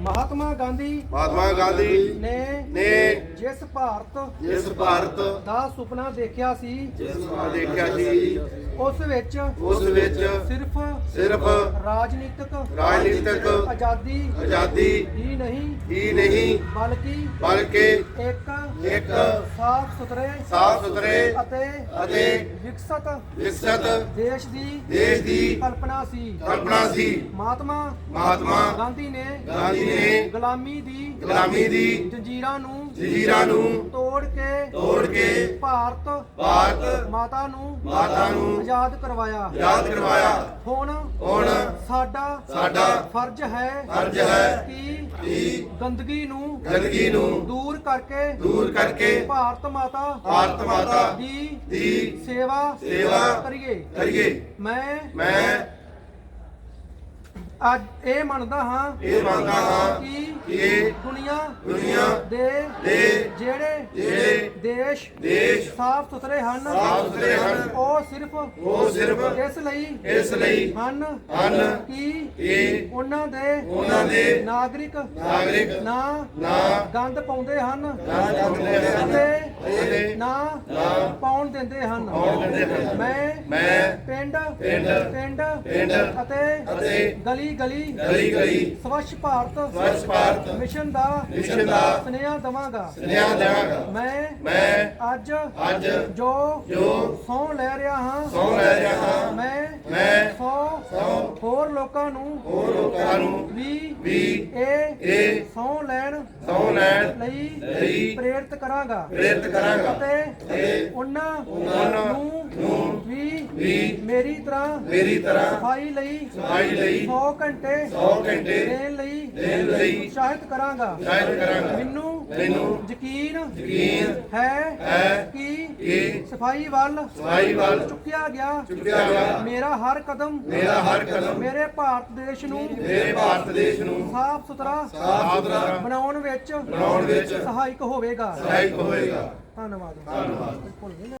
ਮਹਾਤਮਾ ਗਾਂਧੀ ਮਹਾਤਮਾ ਗਾਂਧੀ ਨੇ ਨੇ ਜਿਸ ਭਾਰਤ ਜਿਸ ਭਾਰਤ ਦਾ ਸੁਪਨਾ ਦੇਖਿਆ ਸੀ ਜਿਸ ਨੂੰ ਦੇਖਿਆ ਸੀ ਉਸ ਵਿੱਚ ਉਸ ਵਿੱਚ ਸਿਰਫ ਸਿਰਫ ਰਾਜਨੀਤਿਕ ਰਾਜਨੀਤਿਕ ਆਜ਼ਾਦੀ ਆਜ਼ਾਦੀ ਹੀ ਨਹੀਂ ਹੀ ਨਹੀਂ ਬਲਕਿ ਬਲਕਿ ਇੱਕ ਇੱਕ ਸਾਫ਼ ਸੁਥਰੇ ਸਾਫ਼ ਸੁਥਰੇ ਅਤੇ ਅਤੇ ਵਿਕਸਤ ਵਿਕਸਤ ਦੇਸ਼ ਦੀ ਦੇਸ਼ ਦੀ ਕਲਪਨਾ ਸੀ। ਕਲਪਨਾ ਸੀ। ਮਹਾਤਮਾ ਮਹਾਤਮਾ ਗਾਂਧੀ ਨੇ ਗਾਂਧੀ ਨੇ ਗੁਲਾਮੀ ਦੀ ਗੁਲਾਮੀ ਦੀ ਜੰਜੀਰਾਂ ਨੂੰ ਜੰਜੀਰਾਂ ਨੂੰ ਤੋੜ ਕੇ ਤੋੜ ਕੇ ਭਾਰਤ ਭਾਰਤ ਮਾਤਾ ਨੂੰ ਮਾਤਾ ਨੂੰ ਆਜ਼ਾਦ ਕਰਵਾਇਆ। ਯਾਦ ਕਰਵਾਇਆ। ਹੁਣ ਹੁਣ ਸਾਡਾ ਸਾਡਾ ਫਰਜ਼ ਹੈ ਫਰਜ਼ ਹੈ ਕਿ ਕਿ ਗੰਦਗੀ ਨੂੰ ਗੰਦਗੀ ਨੂੰ ਦੂਰ ਕਰਕੇ ਦੂਰ ਕਰਕੇ ਭਾਰਤ ਮਾਤਾ ਭਾਰਤ ਮਾਤਾ ਦੀ ਦੀ ਸੇਵਾ ਸੇਵਾ ਕਰੀਏ। ਕਰੀਏ। ਮੈਂ ਮੈਂ ਅੱਜ ਇਹ ਮੰਨਦਾ ਹਾਂ ਇਹ ਮੰਨਦਾ ਹਾਂ ਕਿ ਕਿ ਦੁਨੀਆ ਦੁਨੀਆ ਦੇ ਦੇ ਦੇਸ਼ ਦੇਸ਼ ਸਾਫ਼ ਸੁਥਰੇ ਹਨ। ਸਾਫ਼ ਸੁਥਰੇ ਹਨ। ਉਹ ਸਿਰਫ ਉਹ ਸਿਰਫ ਇਸ ਲਈ ਇਸ ਲਈ ਹਨ ਹਨ ਕਿ ਕਿ ਉਹਨਾਂ ਦੇ ਉਹਨਾਂ ਦੇ ਨਾਗਰਿਕ ਨਾਗਰਿਕ ਨਾ ਨਾ ਗੰਦ ਪਾਉਂਦੇ ਹਨ ਗੰਦ ਪਾਉਂਦੇ ਹਨ ਅਤੇ ਅਤੇ ਨਾ ਪਾਉਣ ਦਿੰਦੇ ਹਨ। ਪਾਉਣ ਦਿੰਦੇ ਹਨ। ਮੈਂ ਮੈਂ ਪਿੰਡ ਪਿੰਡ ਪਿੰਡ ਪਿੰਡ ਅਤੇ ਅਤੇ ਗਲੀ ਗਲੀ ਗਲੀ ਗਲੀ ਸਵੱਛ ਭਾਰਤ ਸਵੱਛ ਭਾਰਤ ਮਿਸ਼ਨ ਦਾ ਮਿਸ਼ਨ ਦਾ ਸੁਨੇਹਾ ਦਵਾਂਗਾ। ਸੁਨੇਹਾ ਦੇਵਾਂਗਾ। ਮੈਂ ਮੈਂ ਅੱਜ ਅੱਜ ਜੋ ਜੋ ਸਹੁੰ ਲੈ ਰਿਹਾ ਹਾਂ। ਸਹੁੰ ਲੈ ਰਿਹਾ ਹਾਂ। ਸੌ ਲੋਕਾਂ ਨੂੰ ਹੋਰ ਲੋਕਾਂ ਨੂੰ ਵੀ ਵੀ ਇਹ ਇਹ ਸਹੁੰ ਲੈਣ ਸਹੁੰ ਲੈਣ ਲਈ ਲਈ ਪ੍ਰੇਰਿਤ ਕਰਾਂਗਾ। ਪ੍ਰੇਰਿਤ ਕਰਾਂਗਾ। ਅਤੇ ਤੇ ਉਹਨਾਂ ਉਹਨਾਂ ਨੂੰ ਨੂੰ ਵੀ ਵੀ ਮੇਰੀ ਤਰ੍ਹਾਂ ਮੇਰੀ ਤਰ੍ਹਾਂ ਸਫ਼ਾਈ ਲਈ ਸਫ਼ਾਈ ਲਈ 100 ਘੰਟੇ 100 ਘੰਟੇ ਦੇਣ ਲਈ ਦੇਣ ਲਈ ਉਤਸ਼ਾਹਿਤ ਕਰਾਂਗਾ। ਸ਼ਾਇਦ ਕਰਾਂਗਾ। ਮੈਨੂੰ ਮੈਨੂੰ ਯਕੀਨ ਯਕੀਨ ਹੈ ਹੈ ਕਿ ਸਫ਼ਾਈ ਵੱਲ ਸਫ਼ਾਈ ਵੱਲ ਚੁੱਕਿਆ ਗਿਆ। ਚੁੱਕਿਆ ਗਿਆ। ਮੇਰਾ ਹਰ ਕਦਮ ਮੇਰਾ ਹਰ ਕਦਮ ਮੇਰੇ ਭਾਰਤ ਦੇਸ਼ ਨੂੰ ਮੇਰੇ ਭਾਰਤ ਦੇਸ਼ ਨੂੰ ਸਾਫ਼ ਸੁਥਰਾ ਸਾਫ਼ ਸੁਥਰਾ ਬਣਾਉਣ ਵਿੱਚ ਬਣਾਉਣ ਵਿੱਚ ਸਹਾਇਕ ਹੋਵੇਗਾ। ਸਹਾਇਕ ਹੋਵੇਗਾ। ਧੰਨਵਾਦ। ਧੰਨਵਾਦ।